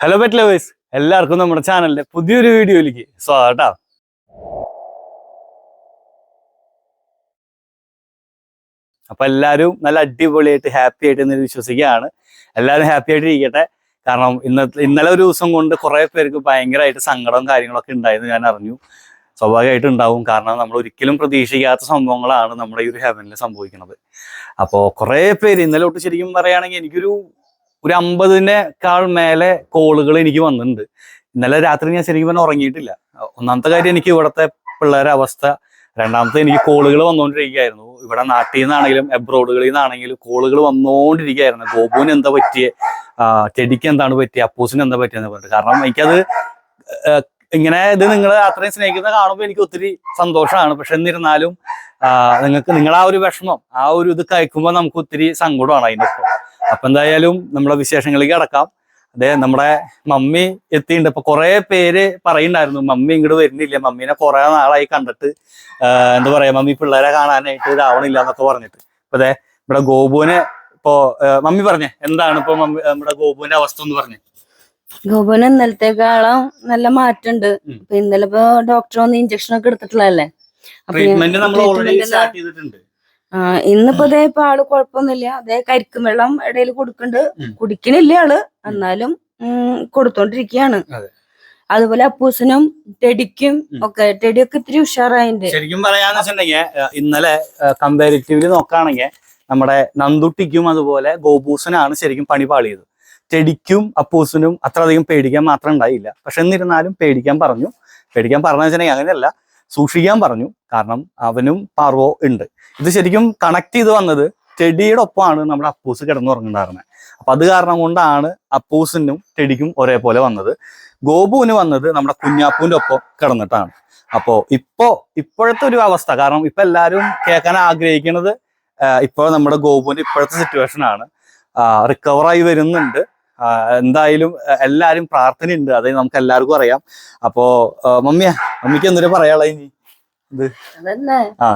Hello pet lovers എല്ലാവർക്കും നമ്മുടെ ചാനലിന്റെ പുതിയൊരു വീഡിയോയിലേക്ക് സ്വാഗതം അപ്പൊ എല്ലാവരും നല്ല അടിപൊളിയായിട്ട് ഹാപ്പി ആയിട്ട് എന്ന് വിശ്വസിക്കുകയാണ്. എല്ലാവരും ഹാപ്പി ആയിട്ട് ഇരിക്കട്ടെ കാരണം ഇന്നത്തെ ഇന്നലെ ഒരു ദിവസം കൊണ്ട് കുറെ പേർക്ക് ഭയങ്കരമായിട്ട് സങ്കടവും കാര്യങ്ങളൊക്കെ ഉണ്ടായെന്ന് ഞാൻ അറിഞ്ഞു. സ്വാഭാവികമായിട്ട് ഉണ്ടാവും. കാരണം നമ്മൾ ഒരിക്കലും പ്രതീക്ഷിക്കാത്ത സംഭവങ്ങളാണ് നമ്മുടെ ഈ ഒരു ഹെവനിൽ സംഭവിക്കുന്നത്. അപ്പോൾ കുറെ പേര് ഇന്നലെ തൊട്ട് ശരിക്കും പറയുകയാണെങ്കിൽ എനിക്കൊരു ഒരു അമ്പതിനേക്കാൾ മേലെ കോളുകൾ എനിക്ക് വന്നിട്ടുണ്ട്. ഇന്നലെ രാത്രി ഞാൻ ശരിക്കും പറഞ്ഞാൽ ഉറങ്ങിയിട്ടില്ല. ഒന്നാമത്തെ കാര്യം എനിക്ക് ഇവിടുത്തെ പിള്ളേരെ അവസ്ഥ. രണ്ടാമത്തെ എനിക്ക് കോളുകൾ വന്നുകൊണ്ടിരിക്കുകയായിരുന്നു ഇവിടെ നാട്ടിൽ നിന്നാണെങ്കിലും എബ്രോഡുകളിൽ നിന്നാണെങ്കിലും കോളുകൾ വന്നുകൊണ്ടിരിക്കുകയായിരുന്നു ഗോപുവിന് എന്താ പറ്റിയ? ചെടിക്ക് എന്താണ് പറ്റിയ? അപ്പൂസിന് എന്താ പറ്റിയെന്ന് പറഞ്ഞിട്ട്. കാരണം എനിക്കത് ഇങ്ങനെ ഇത് നിങ്ങൾ അത്രയും സ്നേഹിക്കുന്ന കാണുമ്പോൾ എനിക്ക് ഒത്തിരി സന്തോഷമാണ്. പക്ഷെ എന്നിരുന്നാലും നിങ്ങൾക്ക് നിങ്ങൾ ആ ഒരു വിഷമം. ആ ഒരു ഇത് കഴിക്കുമ്പോൾ നമുക്ക് ഒത്തിരി സങ്കടമാണ് അതിന്റെ ഒപ്പം. അപ്പൊ എന്തായാലും നമ്മളെ വിശേഷങ്ങളിലേക്ക് കടക്കാം. അതെ നമ്മുടെ മമ്മി എത്തിയിട്ടുണ്ട് ഇപ്പൊ കുറെ പേര് പറയുണ്ടായിരുന്നു മമ്മി ഇങ്ങോട്ട് വരുന്നില്ല. മമ്മീനെ കുറെ നാളായി കണ്ടിട്ട് എന്താ പറയാ മമ്മി പിള്ളേരെ കാണാനായിട്ട് ഇതാവണില്ല എന്നൊക്കെ പറഞ്ഞിട്ട്. ഇപ്പൊ അതെ നമ്മുടെ ഗോപുവിനെ ഇപ്പോ മമ്മി പറഞ്ഞേ എന്താണ് ഇപ്പൊ മമ്മി നമ്മുടെ ഗോപുവിന്റെ അവസ്ഥ എന്ന് പറഞ്ഞേ. ഗോപുവിന് ഇന്നലത്തേക്കാളും നല്ല മാറ്റമുണ്ട്. ഇന്നലെ ഇപ്പൊ ഡോക്ടർ വന്ന് ഇഞ്ചക്ഷൻ ഒക്കെ എടുത്തിട്ടുള്ളതല്ലേ? ട്രീറ്റ്മെന്റ് നമ്മൾ ഓൾറെഡി സ്റ്റാർട്ട് ചെയ്തിട്ടുണ്ട്. ഇന്നിപ്പോ ഇതേ ഇപ്പൊ ആൾ കുഴപ്പമൊന്നുമില്ല അതേ കരിക്കും വെള്ളം ഇടയിൽ കൊടുക്കുന്നുണ്ട് കുടിക്കണില്ല ആൾ. എന്നാലും കൊടുത്തോണ്ടിരിക്കയാണ്. അതെ. അതുപോലെ അപ്പൂസിനും ടെഡിക്കും ഒക്കെ ടെഡിയൊക്കെ ഇത്തിരി ഉഷാറായിട്ട് ശരിക്കും പറയാന്ന് വെച്ചിട്ടുണ്ടെങ്കിൽ ഇന്നലെ കമ്പാരിറ്റീവ്ലി നോക്കുകയാണെങ്കിൽ നമ്മുടെ നന്ദുട്ടിക്കും അതുപോലെ ഗോപൂസനാണ് ശരിക്കും പണി പാളിയത്. ചെടിക്കും അപ്പൂസിനും അത്ര അധികം പേടിക്കാൻ മാത്രം ഉണ്ടായില്ല. പക്ഷെ എന്നിരുന്നാലും പേടിക്കാൻ പറഞ്ഞു. പേടിക്കാൻ പറഞ്ഞു വെച്ചിട്ടുണ്ടെങ്കിൽ അങ്ങനെയല്ല. സൂക്ഷിക്കാൻ പറഞ്ഞു. കാരണം അവനും പാർവോ ഉണ്ട്. ഇത് ശരിക്കും കണക്ട് ചെയ്ത് വന്നത് ചെടിയുടെ ഒപ്പമാണ് നമ്മുടെ അപ്പൂസ് കിടന്നുറങ്ങുണ്ടായിരുന്നത് അപ്പൊ അത് കാരണം കൊണ്ടാണ് അപ്പൂസിനും ചെടിക്കും ഒരേപോലെ വന്നത്. ഗോപുവിന് വന്നത് നമ്മുടെ കുഞ്ഞാപ്പൂവിന്റെ ഒപ്പം കിടന്നിട്ടാണ്. അപ്പോ ഇപ്പോ ഇപ്പോഴത്തെ ഒരു അവസ്ഥ കാരണം ഇപ്പൊ എല്ലാവരും കേൾക്കാൻ ആഗ്രഹിക്കുന്നത് ഇപ്പോൾ നമ്മുടെ ഗോപുവിന്റെ ഇപ്പോഴത്തെ സിറ്റുവേഷൻ ആണ്. റിക്കവറായി വരുന്നുണ്ട്. എന്തായാലും എല്ലാവരും എല്ലാരും പ്രാർത്ഥനയുണ്ട്. അത് നമുക്ക് എല്ലാവർക്കും അറിയാം. അപ്പോ മമ്മിയാ മമ്മിക്ക് എന്തൊരു പറയാനുള്ള ഇനി? ഇത്. ആ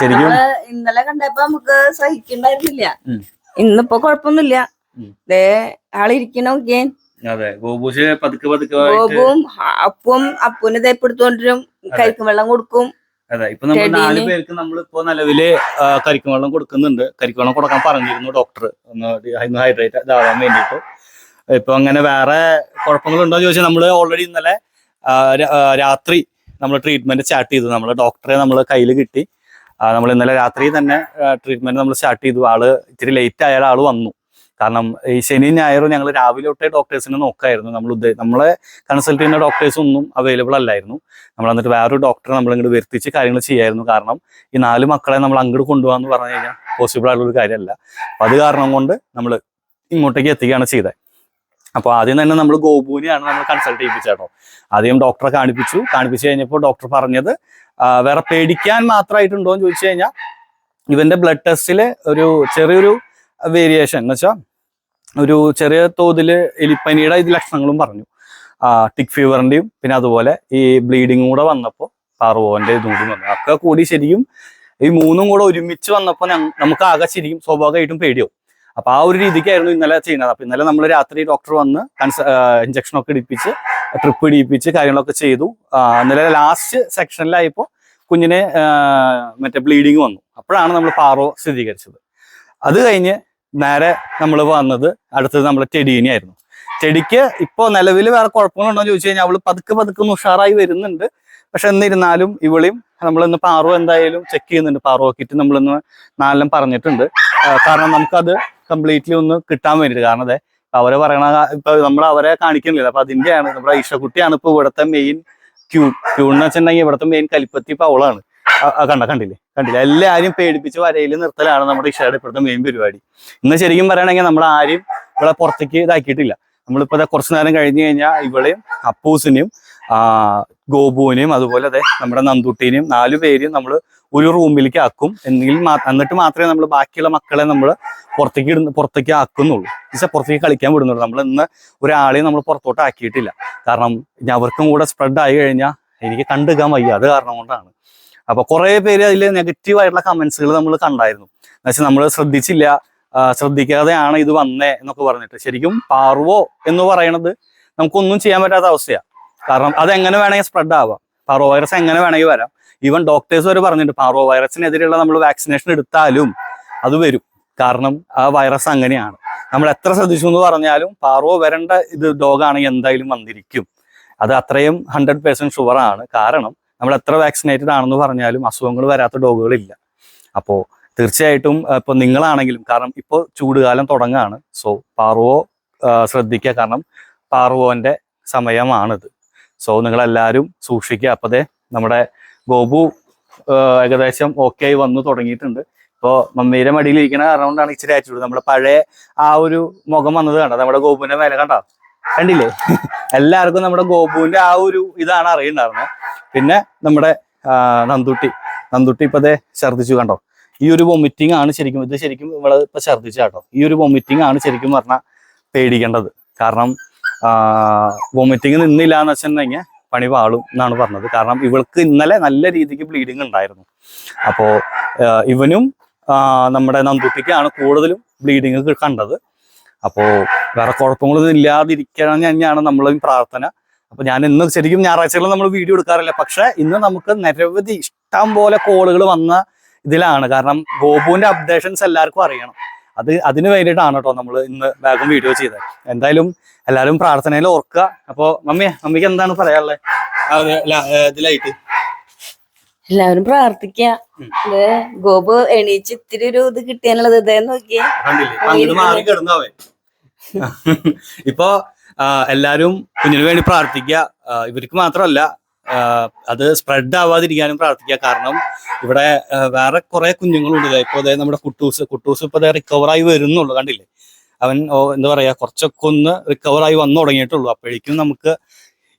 ശരിക്കും? ഇന്നലെ കണ്ടപ്പോ നമുക്ക് സഹിക്കണ്ടായിരുന്നില്ല. ഇന്നിപ്പോ കുഴപ്പമൊന്നുമില്ല. ഉം. ദേ ആളിരിക്കണ നോക്കിയേ അതെ പതുക്കെ പതുക്കെ ഗോപുവും അപ്പും അപ്പുവിന് തേപ്പെടുത്തോണ്ടിരും കരിക്കും വെള്ളം കൊടുക്കും. അതെ ഇപ്പൊ നമ്മൾ നാല് പേർക്ക് നമ്മളിപ്പോ നിലവിൽ കരിക്കും വെള്ളം കൊടുക്കുന്നുണ്ട്. കരിക്കും വെള്ളം കൊടുക്കാൻ പറഞ്ഞിരുന്നു ഡോക്ടർ ഒന്ന് ഹൈഡ്രേറ്റ് ഇതാവാൻ വേണ്ടിയിട്ട്. ഇപ്പൊ അങ്ങനെ വേറെ കുഴപ്പങ്ങളുണ്ടോ എന്ന് ചോദിച്ചാൽ നമ്മൾ ഓൾറെഡി ഇന്നലെ രാത്രി നമ്മൾ ട്രീറ്റ്മെന്റ് സ്റ്റാർട്ട് ചെയ്തു. നമ്മൾ ഡോക്ടറെ നമ്മൾ കയ്യിൽ കിട്ടി. നമ്മൾ ഇന്നലെ രാത്രി തന്നെ ട്രീറ്റ്മെന്റ് നമ്മൾ സ്റ്റാർട്ട് ചെയ്തു. ആൾ ഇത്തിരി ലേറ്റ് ആയ ആൾ വന്നു. കാരണം ഈ ശനി ഞായറും ഞങ്ങൾ രാവിലെ തൊട്ടേ ഡോക്ടേഴ്സിനെ നോക്കായിരുന്നു. നമ്മൾ നമ്മളെ കൺസൾട്ട് ചെയ്യുന്ന ഡോക്ടേഴ്സ് ഒന്നും അവൈലബിൾ അല്ലായിരുന്നു. നമ്മൾ എന്നിട്ട് വേറൊരു ഡോക്ടറെ നമ്മൾ ഇങ്ങോട്ട് വരുത്തിച്ച് കാര്യങ്ങൾ ചെയ്യായിരുന്നു. കാരണം ഈ നാല് മക്കളെ നമ്മൾ അങ്ങോട്ട് കൊണ്ടുപോകാന്ന് പറഞ്ഞു കഴിഞ്ഞാൽ പോസിബിൾ ആയിട്ടുള്ള ഒരു കാര്യമല്ല അപ്പൊ അത് കാരണം കൊണ്ട് നമ്മൾ ഇങ്ങോട്ടേക്ക് എത്തിക്കുകയാണ് ചെയ്തത് അപ്പോൾ ആദ്യം തന്നെ നമ്മൾ ഗോപുവിനെയാണ് നമ്മൾ കൺസൾട്ട് ചെയ്യിപ്പിച്ചത് കേട്ടോ ആദ്യം ഡോക്ടറെ കാണിപ്പിച്ചു. കാണിപ്പിച്ചു കഴിഞ്ഞപ്പോൾ ഡോക്ടർ പറഞ്ഞത് വേറെ പേടിക്കാൻ മാത്രമായിട്ടുണ്ടോ എന്ന് ചോദിച്ചു കഴിഞ്ഞാൽ ഇവന്റെ ബ്ലഡ് ടെസ്റ്റിൽ ഒരു ചെറിയൊരു വേരിയേഷൻ എന്ന് വെച്ചാൽ ഒരു ചെറിയ തോതിൽ എലിപ്പനിയുടെ ലക്ഷണങ്ങളും പറഞ്ഞു. ടിക് ഫീവറിന്റെയും പിന്നെ അതുപോലെ ഈ ബ്ലീഡിങ്ങും കൂടെ വന്നപ്പോൾ പാർവോന്റെ ഇതും കൂടി വന്നു. ഒക്കെ കൂടി ശരിക്കും ഈ മൂന്നും കൂടെ ഒരുമിച്ച് വന്നപ്പോൾ നമുക്ക് ആകെ ശരിക്കും സ്വാഭാവികമായിട്ടും പേടിയാവും. അപ്പൊ ആ ഒരു രീതിക്കായിരുന്നു ഇന്നലെ ചെയ്യുന്നത്. അപ്പൊ ഇന്നലെ നമ്മൾ രാത്രി ഡോക്ടർ വന്ന് ഇഞ്ചക്ഷൻ ഒക്കെ ഇടിപ്പിച്ച് ട്രിപ്പ് ഇടിപ്പിച്ച് കാര്യങ്ങളൊക്കെ ചെയ്തു. ഇന്നലെ ലാസ്റ്റ് സെക്ഷനിലായപ്പോൾ കുഞ്ഞിനെ മറ്റേ ബ്ലീഡിങ് വന്നു. അപ്പോഴാണ് നമ്മൾ പാറോ സ്ഥിരീകരിച്ചത്. അത് കഴിഞ്ഞ് നേരെ നമ്മൾ വന്നത് അടുത്തത് നമ്മൾ ടെഡീനെ ആയിരുന്നു. ചെടിക്ക് ഇപ്പോൾ നിലവിൽ വേറെ കുഴപ്പങ്ങളുണ്ടോ എന്ന് ചോദിച്ചു കഴിഞ്ഞാൽ അവൾ പതുക്കെ പതുക്കെ ഒന്ന് ഉഷാറായി വരുന്നുണ്ട്. പക്ഷെ എന്നിരുന്നാലും ഇവളെയും നമ്മളിന്ന് പാറു എന്തായാലും ചെക്ക് ചെയ്യുന്നുണ്ട്. പാറു നോക്കിയിട്ട് നമ്മളിന്ന് നാലെല്ലാം പറഞ്ഞിട്ടുണ്ട്. കാരണം നമുക്കത് കംപ്ലീറ്റ്ലി ഒന്ന് കിട്ടാൻ വേണ്ടിയിട്ട്. കാരണം അതെ അവരെ പറയണ ഇപ്പൊ നമ്മൾ അവരെ കാണിക്കുന്നില്ല. അപ്പൊ അതിന്റെയാണ് നമ്മുടെ ഈശക്കുട്ടിയാണ് ഇപ്പൊ ഇവിടുത്തെ മെയിൻ ക്യൂ ക്യൂന്ന് വെച്ചിട്ടുണ്ടെങ്കിൽ ഇവിടുത്തെ മെയിൻ കലിപ്പത്തി ആ, കണ്ട കണ്ടില്ലേ? കണ്ടില്ല? എല്ലാരും പേടിപ്പിച്ച് വരയിൽ നിർത്തലാണ് നമ്മുടെ ഇഷയുടെ ഇപ്പോഴത്തെ മെയിൻ പരിപാടി. ഇന്ന് ശരിക്കും പറയണെങ്കിൽ നമ്മൾ ആരും ഇവിടെ പുറത്തേക്ക് ഇതാക്കിയിട്ടില്ല. നമ്മളിപ്പോ ദേ കുറച്ച് നേരം കഴിഞ്ഞു കഴിഞ്ഞാൽ ഇവളെയും അപ്പൂസിനെയും ഗോപുവിനെയും അതുപോലെ അതെ നമ്മുടെ നന്ദുട്ടീനെയും നാലു പേരെയും നമ്മൾ ഒരു റൂമിലേക്ക് ആക്കും. എന്നെങ്കിൽ എന്നിട്ട് മാത്രമേ നമ്മൾ ബാക്കിയുള്ള മക്കളെ നമ്മൾ പുറത്തേക്ക് ഇടുന്ന പുറത്തേക്ക് ആക്കുന്നുള്ളൂ. പുറത്തേക്ക് കളിക്കാൻ വിടുന്നുള്ളൂ. നമ്മൾ ഇന്ന് ഒരാളെയും നമ്മൾ പുറത്തോട്ട് ആക്കിയിട്ടില്ല. കാരണം അവർക്കും കൂടെ സ്പ്രെഡ് ആയി കഴിഞ്ഞാൽ എനിക്ക് കണ്ടുക്കാൻ വയ്യ. അത് കാരണം കൊണ്ടാണ്. അപ്പൊ കുറെ പേര് അതിൽ നെഗറ്റീവ് ആയിട്ടുള്ള കമന്റ്സുകൾ നമ്മൾ കണ്ടായിരുന്നു. എന്നുവെച്ചാൽ നമ്മൾ ശ്രദ്ധിച്ചില്ല ശ്രദ്ധിക്കാതെയാണ് ഇത് വന്നേ എന്നൊക്കെ പറഞ്ഞിട്ട്. ശരിക്കും പാർവോ എന്ന് പറയണത് നമുക്കൊന്നും ചെയ്യാൻ പറ്റാത്ത അവസ്ഥയാണ് കാരണം അതെങ്ങനെ വേണമെങ്കിൽ സ്പ്രെഡ് ആവാം. പാറോ വൈറസ് എങ്ങനെ വേണമെങ്കിൽ വരാം. ഈവൻ ഡോക്ടേഴ്സ് വരെ പറഞ്ഞിട്ടുണ്ട് പാറോ വൈറസിനെതിരെയുള്ള നമ്മൾ വാക്സിനേഷൻ എടുത്താലും അത് വരും. കാരണം ആ വൈറസ് അങ്ങനെയാണ്. നമ്മൾ എത്ര ശ്രദ്ധിച്ചു എന്ന് പറഞ്ഞാലും പാറോ വരേണ്ട ഇത് ഡോഗാണെങ്കിൽ എന്തായാലും വന്നിരിക്കും. അത് അത്രയും ഹൺഡ്രഡ് പേഴ്സന്റ് ഷുവറാണ് കാരണം നമ്മൾ എത്ര വാക്സിനേറ്റഡ് ആണെന്ന് പറഞ്ഞാലും അസുഖങ്ങൾ വരാത്ത ഡോഗുകളില്ല അപ്പോൾ തീർച്ചയായിട്ടും ഇപ്പോൾ നിങ്ങളാണെങ്കിലും കാരണം ഇപ്പോൾ ചൂടുകാലം തുടങ്ങുകയാണ് സോ പാറുവോ ശ്രദ്ധിക്കുക. കാരണം പാറുവോന്റെ സമയമാണിത്. സോ നിങ്ങളെല്ലാവരും സൂക്ഷിക്കുക. അപ്പതേ നമ്മുടെ ഗോപു ഏകദേശം ഓക്കെ ആയി വന്നു തുടങ്ങിയിട്ടുണ്ട്. ഇപ്പോൾ മമ്മീരെ മടിയിൽ ഇരിക്കണ കാരണം കൊണ്ടാണ് ഇച്ചിരി ആറ്റിറ്റ്യൂഡ് നമ്മുടെ പഴയ ആ ഒരു മുഖം വന്നത് കണ്ടോ? നമ്മുടെ ഗോപുവിന്റെ മേലെ കണ്ടോ? കണ്ടില്ലേ? എല്ലാവർക്കും നമ്മുടെ ഗോപുവിന്റെ ആ ഒരു ഇതാണ് അറിയണ്ടായിരുന്നത്. പിന്നെ നമ്മുടെ നന്ദുട്ടി. നന്ദുട്ടി ഇപ്പൊ ദേ ഛർദ്ദിച്ചു കണ്ടോ? ഈ ഒരു വൊമിറ്റിംഗ് ആണ് ശരിക്കും ഇത് ശരിക്കും ഇവൾ ഇപ്പൊ ഛർദിച്ച കേട്ടോ. ഈ ഒരു വൊമിറ്റിംഗ് ആണ് ശരിക്കും പറഞ്ഞാൽ പേടിക്കേണ്ടത്. കാരണം വൊമിറ്റിംഗ് നിന്നില്ല എന്ന് വെച്ചിട്ടുണ്ടെങ്കിൽ പണി പാളും എന്നാണ് പറഞ്ഞത്. കാരണം ഇവൾക്ക് ഇന്നലെ നല്ല രീതിക്ക് ബ്ലീഡിങ് ഉണ്ടായിരുന്നു. അപ്പോ ഇവനും നമ്മുടെ നന്ദുട്ടിക്കാണ് കൂടുതലും ബ്ലീഡിങ് കണ്ടത്. അപ്പോ വേറെ കുഴപ്പങ്ങളൊന്നും ഇല്ലാതിരിക്കണം തന്നെയാണ് നമ്മൾ പ്രാർത്ഥന. അപ്പൊ ഞാൻ ഇന്ന് ശരിക്കും ഞായറാഴ്ചകളിൽ നമ്മൾ വീഡിയോ എടുക്കാറില്ല. പക്ഷെ ഇന്ന് നമുക്ക് നിരവധി ഇഷ്ടം പോലെ കോളുകൾ വന്ന ഇതിലാണ്. കാരണം ഗോപുവിന്റെ അപ്ഡേഷൻസ് എല്ലാവർക്കും അറിയണം. അത് അതിന് വേണ്ടിയിട്ടാണ് കേട്ടോ നമ്മൾ ഇന്ന് വേഗം വീഡിയോ ചെയ്തത്. എന്തായാലും എല്ലാവരും പ്രാർത്ഥനയിൽ ഓർക്കുക. അപ്പോ മമ്മിയെ മമ്മിക്ക് എന്താണ് പറയാനുള്ളത് ഇതിലായിട്ട് എല്ലാവരും പ്രാർത്ഥിക്കുക ഗോപു എണീച്ച് ഇത്തിരി ഒരു ഇത് കിട്ടിയാനുള്ളത് ഇതേ. നോക്കിയേ. ഇപ്പൊ എല്ലാരും കുഞ്ഞിന് വേണ്ടി പ്രാർത്ഥിക്കുക. ഇവർക്ക് മാത്രമല്ല അത് സ്പ്രെഡ് ആവാതിരിക്കാനും പ്രാർത്ഥിക്കുക. കാരണം ഇവിടെ വേറെ കുറെ കുഞ്ഞുങ്ങളുണ്ട്. ഇപ്പൊ അതായത് നമ്മുടെ കുട്ടൂസ്. കുട്ടൂസ് ഇപ്പൊ റിക്കവർ ആയി വരുന്നുള്ളൂ. കണ്ടില്ലേ? അവൻ എന്താ പറയാ കുറച്ചൊക്കെ ഒന്ന് റിക്കവറായി വന്നു തുടങ്ങിയിട്ടുള്ളൂ. അപ്പോഴേക്കും നമുക്ക്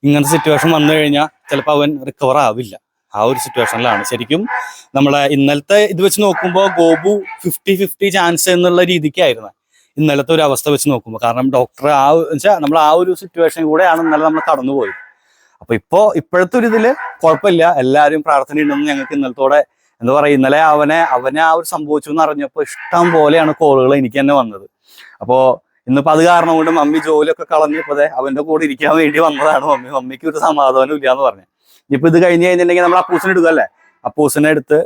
ഇങ്ങനത്തെ സിറ്റുവേഷൻ വന്നു കഴിഞ്ഞാൽ ചിലപ്പോൾ അവൻ റിക്കവർ ആവില്ല. ആ ഒരു സിറ്റുവേഷനിലാണ് ശരിക്കും നമ്മളെ ഇന്നലത്തെ ഇത് വെച്ച് നോക്കുമ്പോൾ ഗോപു ഫിഫ്റ്റി ഫിഫ്റ്റി ചാൻസ് എന്നുള്ള രീതിക്കായിരുന്നു. ഇന്നലത്തെ ഒരു അവസ്ഥ വെച്ച് നോക്കുമ്പോൾ കാരണം ഡോക്ടർ ആ വെച്ചാൽ നമ്മൾ ആ ഒരു സിറ്റുവേഷൻ കൂടെയാണ് ഇന്നലെ നമ്മൾ കടന്നുപോയത്. അപ്പൊ ഇപ്പോ ഇപ്പോഴത്തെ ഒരു ഇതിൽ കുഴപ്പമില്ല. എല്ലാവരും പ്രാർത്ഥന ഉണ്ടെന്ന് ഞങ്ങൾക്ക് ഇന്നലത്തോടെ എന്താ പറയാ ഇന്നലെ അവനെ അവനെ ആ ഒരു സംഭവിച്ചു എന്ന് അറിഞ്ഞപ്പോൾ ഇഷ്ടം പോലെയാണ് കോളുകൾ എനിക്ക് തന്നെ വന്നത്. അപ്പോ ഇന്നിപ്പോ അത് കാരണം കൊണ്ട് മമ്മി ജോലിയൊക്കെ കളഞ്ഞപ്പോ ദേ അവന്റെ കൂടെ ഇരിക്കാൻ വേണ്ടി വന്നതാണ് മമ്മി. മമ്മിക്ക് ഒരു സമാധാനം ഇല്ല എന്ന് പറഞ്ഞു. ഇനിയിപ്പോ ഇത് കഴിഞ്ഞ് കഴിഞ്ഞിട്ടുണ്ടെങ്കിൽ നമ്മൾ അപ്പൂസിനെ എടുക്കല്ലേ അപ്പൂസിനെ എടുത്ത്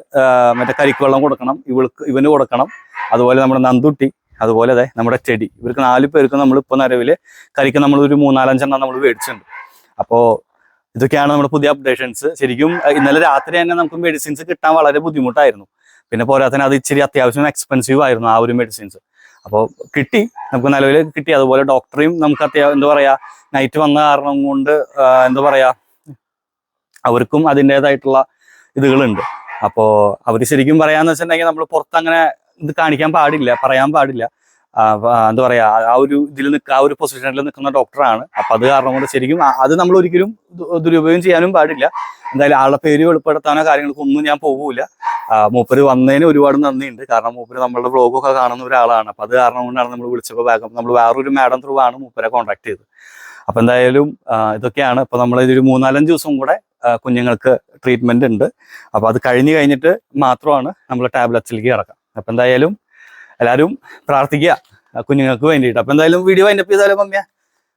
മറ്റേ കരിക്കുവെള്ളം കൊടുക്കണം. ഇവൾക്ക് ഇവന് കൊടുക്കണം. അതുപോലെ നമ്മുടെ നന്ദുട്ടി അതുപോലെ അതെ നമ്മുടെ ചെടി. ഇവർക്ക് നാല് പേർക്ക് നമ്മൾ ഇപ്പൊ നിലവിൽ കരിക്ക് നമ്മൾ ഒരു മൂന്നാലഞ്ചെണ്ണം നമ്മൾ മേടിച്ചിട്ടുണ്ട്. അപ്പോ ഇതൊക്കെയാണ് നമ്മുടെ പുതിയ അപ്ഡേഷൻസ് ശരിക്കും ഇന്നലെ രാത്രി തന്നെ നമുക്ക് മെഡിസിൻസ് കിട്ടാൻ വളരെ ബുദ്ധിമുട്ടായിരുന്നു. പിന്നെ പോരാത്തന്നെ അത് ഇച്ചിരി അത്യാവശ്യം എക്സ്പെൻസീവ് ആയിരുന്നു ആ ഒരു മെഡിസിൻസ് അപ്പോൾ കിട്ടി നമുക്ക് നിലവിൽ കിട്ടി. അതുപോലെ ഡോക്ടറെയും നമുക്ക് അത്യാവശ്യം എന്താ പറയാ നൈറ്റ് വന്ന കാരണം കൊണ്ട് എന്താ പറയാ അവർക്കും അതിന്റെതായിട്ടുള്ള ഇതുകളുണ്ട്. അപ്പോ അവർ ശരിക്കും പറയാന്ന് വെച്ചിട്ടുണ്ടെങ്കിൽ നമ്മൾ പുറത്ത് അങ്ങനെ ഇത് കാണിക്കാൻ പാടില്ല പറയാൻ പാടില്ല. എന്താ പറയാ ആ- ഒരു ഇതിൽ നിൽക്കുക ആ ഒരു പൊസിഷനിൽ നിൽക്കുന്ന ഡോക്ടറാണ് അപ്പൊ അത് കാരണം കൊണ്ട് ശരിക്കും അത് നമ്മൾ ഒരിക്കലും ദുരുപയോഗം ചെയ്യാനും പാടില്ല. എന്തായാലും ആളുടെ പേര് വെളിപ്പെടുത്താനോ കാര്യങ്ങൾക്കൊന്നും ഞാൻ പോകൂല മൂപ്പര് വന്നതിന് ഒരുപാട് നന്ദിയുണ്ട്. കാരണം മൂപ്പര് നമ്മളുടെ ബ്ലോഗൊക്കെ കാണുന്ന ഒരാളാണ്. അപ്പൊ അത് കാരണം കൊണ്ടാണ് നമ്മൾ വിളിച്ചപ്പോൾ വേഗം നമ്മൾ വേറൊരു മാഡം ത്രൂ ആണ് മൂപ്പരെ കോൺടാക്ട് ചെയ്തത്. അപ്പൊ എന്തായാലും ഇതൊക്കെയാണ്. ഇപ്പൊ നമ്മൾ ഇതൊരു മൂന്നാലഞ്ച് ദിവസം കൂടെ കുഞ്ഞുങ്ങൾക്ക് ട്രീറ്റ്മെന്റ് ഉണ്ട്. അപ്പൊ അത് കഴിഞ്ഞു കഴിഞ്ഞിട്ട് മാത്രമാണ് നമ്മൾ ടാബ്ലറ്റ്സിലേക്ക് കിടക്കാം. അപ്പൊ എന്തായാലും എല്ലാവരും പ്രാർത്ഥിക്കുക കുഞ്ഞുങ്ങൾക്ക് വേണ്ടിയിട്ട്. അപ്പൊ എന്തായാലും വീഡിയോ അതിന്റെ ചെയ്താലും മമ്മിയ?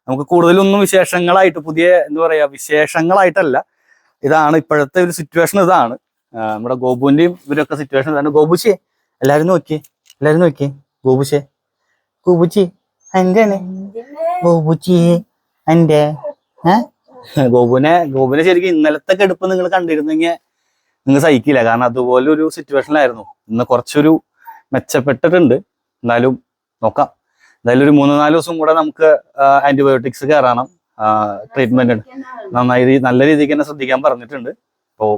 നമുക്ക് കൂടുതലൊന്നും വിശേഷങ്ങളായിട്ട് പുതിയ എന്താ പറയാ വിശേഷങ്ങളായിട്ടല്ല. ഇതാണ് ഇപ്പോഴത്തെ ഒരു സിറ്റുവേഷൻ ഇതാണ്. നമ്മുടെ ഗോപുവിന്റെയും ഇവരൊക്കെ സിറ്റുവേഷൻ ഇതാണ്. ഗോപുച്ചേ എല്ലാരും നോക്കിയേ? എല്ലാരും നോക്കിയേ? ഗോപുച്ചേ ഗോപുച്ചി എന്താണ് ഗോപുച്ചി എന്റെ ഗോപുനെ ഗോപുനെ ശരിക്കും ഇന്നലത്തെ കെടുപ്പ് നിങ്ങൾ കണ്ടിരുന്നെങ്കിൽ നിങ്ങൾ സഹിക്കില്ല. കാരണം അതുപോലെ ഒരു സിറ്റുവേഷനിലായിരുന്നു ഇന്ന് കുറച്ചൊരു മെച്ചപ്പെട്ടിട്ടുണ്ട്. എന്നാലും നോക്കാം. എന്തായാലും ഒരു മൂന്ന് നാല് ദിവസം കൂടെ നമുക്ക് ആന്റിബയോട്ടിക്സ് കയറണം. ട്രീറ്റ്മെന്റ് നന്നായി നല്ല രീതിക്ക് തന്നെ ശ്രദ്ധിക്കാൻ പറഞ്ഞിട്ടുണ്ട്. അപ്പോൾ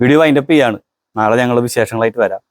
വീഡിയോ വൈൻഡപ്പ് ചെയ്യാണ്. നാളെ ഞങ്ങൾ വിശേഷങ്ങളായിട്ട് വരാം.